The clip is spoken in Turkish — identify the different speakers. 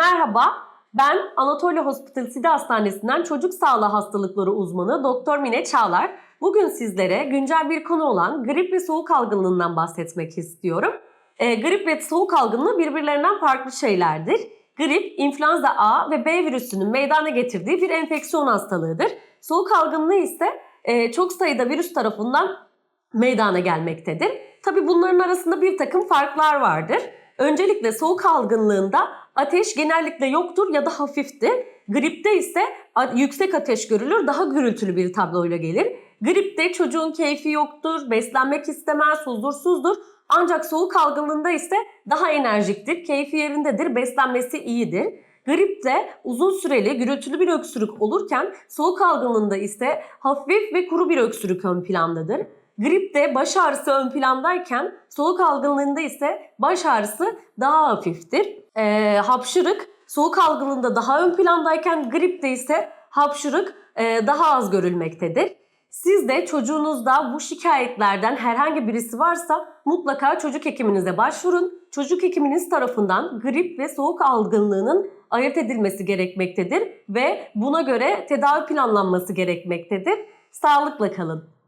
Speaker 1: Merhaba, ben Anatolia Hospital Side Hastanesi'nden çocuk sağlığı hastalıkları uzmanı Doktor Mine Çağlar. Bugün sizlere güncel bir konu olan grip ve soğuk algınlığından bahsetmek istiyorum. Ee, grip ve soğuk algınlığı birbirlerinden farklı şeylerdir. Grip, influenza A ve B virüsünün meydana getirdiği bir enfeksiyon hastalığıdır. Soğuk algınlığı ise e, çok sayıda virüs tarafından meydana gelmektedir. Tabi bunların arasında bir takım farklar vardır. Öncelikle soğuk algınlığında ateş genellikle yoktur ya da hafiftir. Gripte ise yüksek ateş görülür, daha gürültülü bir tabloyla gelir. Gripte çocuğun keyfi yoktur, beslenmek istemez, huzursuzdur. Ancak soğuk algınlığında ise daha enerjiktir, keyfi yerindedir, beslenmesi iyidir. Gripte uzun süreli gürültülü bir öksürük olurken soğuk algınlığında ise hafif ve kuru bir öksürük ön plandadır. Gripte baş ağrısı ön plandayken soğuk algınlığında ise baş ağrısı daha hafiftir. Ee, hapşırık soğuk algınlığında daha ön plandayken gripte ise hapşırık e, daha az görülmektedir. Siz de çocuğunuzda bu şikayetlerden herhangi birisi varsa mutlaka çocuk hekiminize başvurun. Çocuk hekiminiz tarafından grip ve soğuk algınlığının ayırt edilmesi gerekmektedir ve buna göre tedavi planlanması gerekmektedir. Sağlıkla kalın.